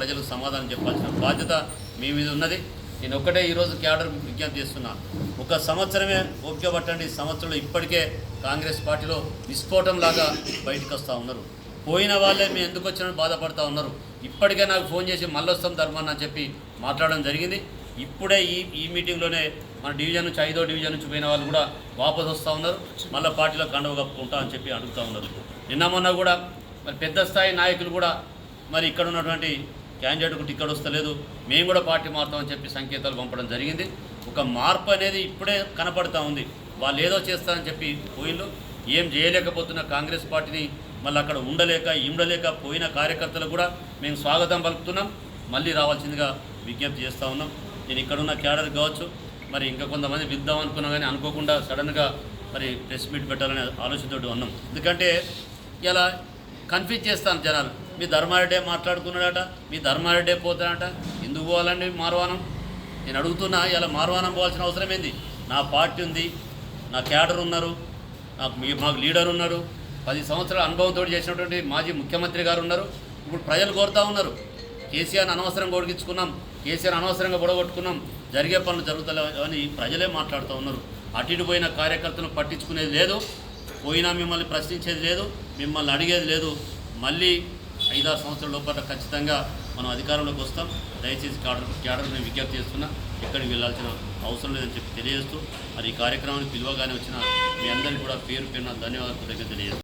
ప్రజలకు సమాధానం చెప్పాల్సిన బాధ్యత మీ మీద ఉన్నది. నేను ఒక్కటే ఈరోజు క్యాడర్ విజ్ఞప్తి చేస్తున్నా. ఒక సంవత్సరమే ఓపిక పట్టండి సంవత్సరంలో ఇప్పటికే కాంగ్రెస్ పార్టీలో విస్ఫోటం లాగా బయటకు వస్తూ ఉన్నారు. పోయిన వాళ్ళే మేము ఎందుకు వచ్చినా బాధపడతా ఉన్నారు. ఇప్పటికే నాకు ఫోన్ చేసి మళ్ళొస్తాం ధర్మాన్ని అని చెప్పి మాట్లాడడం జరిగింది. ఇప్పుడే ఈ ఈ మీటింగ్లోనే మన డివిజన్ నుంచి ఐదో డివిజన్ నుంచి పోయిన వాళ్ళు కూడా వాపసు వస్తూ ఉన్నారు. మళ్ళీ పార్టీలో కండవ కప్పుకుంటా అని చెప్పి అడుగుతూ ఉన్నారు. నిన్న మొన్న కూడా మరి పెద్ద స్థాయి నాయకులు కూడా మరి ఇక్కడ ఉన్నటువంటి క్యాండిడేట్కు టికెట్ వస్తలేదు. మేము కూడా పార్టీ మారుతామని చెప్పి సంకేతాలు పంపడం జరిగింది. ఒక మార్పు అనేది ఇప్పుడే కనపడతా ఉంది. వాళ్ళు ఏదో చేస్తారని చెప్పి పోయిళ్ళు. ఏం చేయలేకపోతున్న కాంగ్రెస్ పార్టీని మళ్ళీ అక్కడ ఉండలేక ఉండలేక పోయిన కార్యకర్తలు కూడా మేము స్వాగతం పలుకుతున్నాం. మళ్ళీ రావాల్సిందిగా విజ్ఞప్తి చేస్తూ ఉన్నాం. నేను ఇక్కడ ఉన్న క్యాడర్ కావచ్చు మరి ఇంకా కొంతమంది విద్దాం అనుకున్నా కానీ అనుకోకుండా సడన్గా మరి ప్రెస్ మీట్ పెట్టాలనే ఆలోచనతో ఉన్నాం. ఎందుకంటే ఇలా కన్ఫ్యూజ్ చేస్తాను జనాలు. మీ ధర్మారెడ్డే మాట్లాడుకున్నాడట మీ ధర్మారెడ్డే పోతాడట ఎందుకు పోవాలండి మార్వానం నేను అడుగుతున్నా ఇలా మార్వానం పోవాల్సిన అవసరం ఏంది? నా పార్టీ ఉంది నా క్యాడర్ ఉన్నారు నాకు మీ మాకు లీడర్ ఉన్నారు పది సంవత్సరాల అనుభవంతో చేసినటువంటి మాజీ ముఖ్యమంత్రి గారు ఉన్నారు ఇప్పుడు ప్రజలు కోరుతూ ఉన్నారు. కేసీఆర్ అనవసరంగా ఒడిగించుకున్నాం కేసీఆర్ అనవసరంగా గొడగొట్టుకున్నాం జరిగే పనులు జరుగుతలేవు అని ప్రజలే మాట్లాడుతూ ఉన్నారు. అటు ఇటు పోయిన కార్యకర్తలను పట్టించుకునేది లేదు పోయినా మిమ్మల్ని ప్రశ్నించేది లేదు మిమ్మల్ని అడిగేది లేదు. మళ్ళీ ఐదారు సంవత్సరాల లోపల ఖచ్చితంగా మనం అధికారంలోకి వస్తాం. దయచేసి క్యాడర్ క్యాడర్ని విజ్ఞప్తి చేస్తున్నా ఎక్కడికి వెళ్ళాల్సిన అవసరం లేదని చెప్పి తెలియజేస్తూ మరి ఈ కార్యక్రమానికి పిలువగానే వచ్చిన మీ అందరికీ కూడా పేరు పేరున ధన్యవాదాలు కృతజ్ఞత తెలియజేస్తాను